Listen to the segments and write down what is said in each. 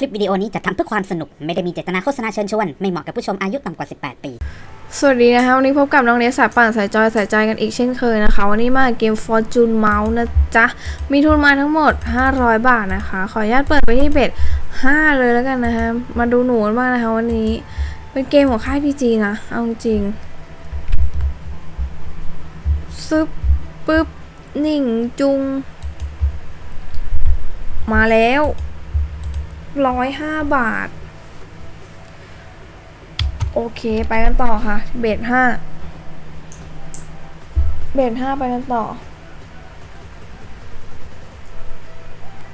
คลิปวิดีโอนี้จะทำเพื่อความสนุก ไม่ได้มีเจตนาโฆษณาเชิญชวน ไม่เหมาะกับผู้ชมอายุต่ำกว่า 18 ปี สวัสดีนะคะวันนี้พบกับน้องเนสสายป่านสายจอยสายใจกันอีกเช่นเคยนะคะ วันนี้มาเกม Fortune Mouse นะจ๊ะ มีทุนมาทั้งหมด 500 บาทนะคะ ขออนุญาตเปิดไปที่เบ็ด5เลยแล้วกันนะคะมาดูหนูกันบ้างนะคะวันนี้เป็นเกมของค่าย PG นะเอาจริงซึบปึ๊บนิ่งจุง มาแล้ว 105บาท โอเคไปกันต่อค่ะ เบสห้าเบสห้าไปกันต่อ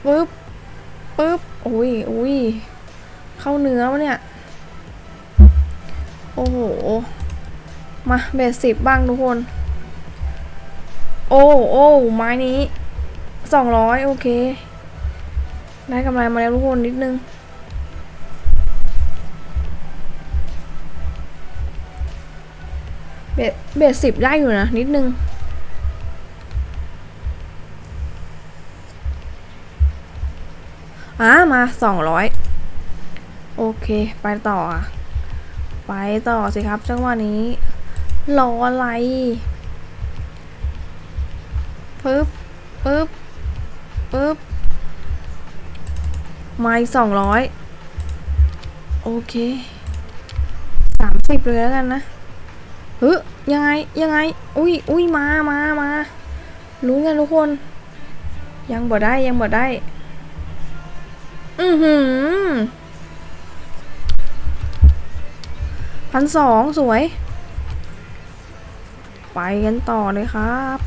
ปึ๊บปึ๊บอุ้ยอุ้ยเข้าเนื้อวะเนี่ย โอ้โห มาเบสสิบบ้างทุกคน โอ้โอ้ไม้นี้สองร้อยโอเค ได้กำไรมาแล้วทุกคนนิดนึง เบสเบสสิบได้อยู่นะ นิดนึง อ่ามาสองร้อยโอเค ไปต่อ ไปต่อสิครับจังหวะนี้ รออะไรปึ๊บปึ๊บ มาอีกสองร้อยโอเคสามสิบเลยแล้วกันนะเฮ้ยยังไงยังไง อุ้ยอุ้ยมามามารู้กันทุกคน ยังบ่ได้ยังบ่ได้ อือหือพันสองสวย ไปกันต่อเลยครับ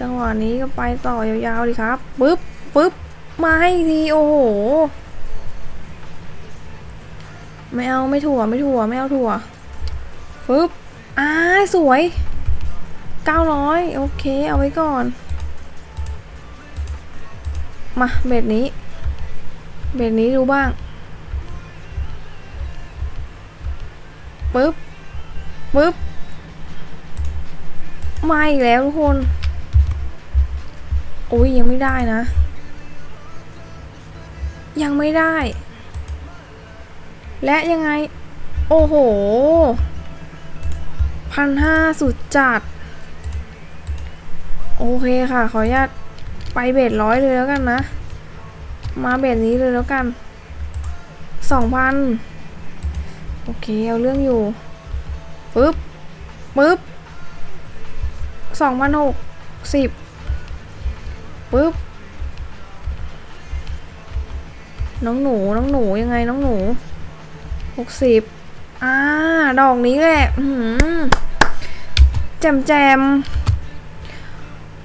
จังหวะนี้ก็ไปต่อยาวๆดีครับปึ๊บปึ๊บ มาให้ทีโอ้โห ไม่เอาไม่ถั่วไม่ถั่วไม่เอาถั่วปึ๊บอ่าสวย900โอเค เอาไว้ก่อน มาเบ็ดนี้ เบ็ดนี้ดูบ้างปึ๊บปึ๊บมาอีกแล้วทุกคน โอ้ยยังไม่ได้นะ ยังไม่ได้ และยังไง โอ้โหพันห้าสุดจัด โอเคค่ะ ขออนุญาตไปเบ็ดร้อยเลยแล้วกันนะ มาเบ็ดนี้เลยแล้วกันสองพันโอเค เอาเรื่องอยู่ปึ๊บปึ๊บสองพันหกสิบปึ๊บ น้องหนูน้องหนูยังไงน้องหนูหกสิบอ่าดอกนี้แหละแจมแจม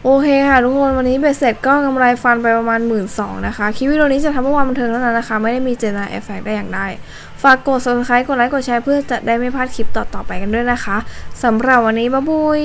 โอเคค่ะทุกคนวันนี้เบ็ดเสร็จก็กำไรฟันไปประมาณหมื่นสองนะคะ คลิปวิดีโอนี้จะทำเพื่อความบันเทิงเท่านั้นนะคะ ไม่ได้มีเจตนาเอฟเฟกได้อย่างใดฝากกด subscribe กดไลค์กดแชร์เพื่อจะได้ไม่พลาดคลิปต่อๆไปกันด้วยนะคะสำหรับวันนี้บ๊ายบุย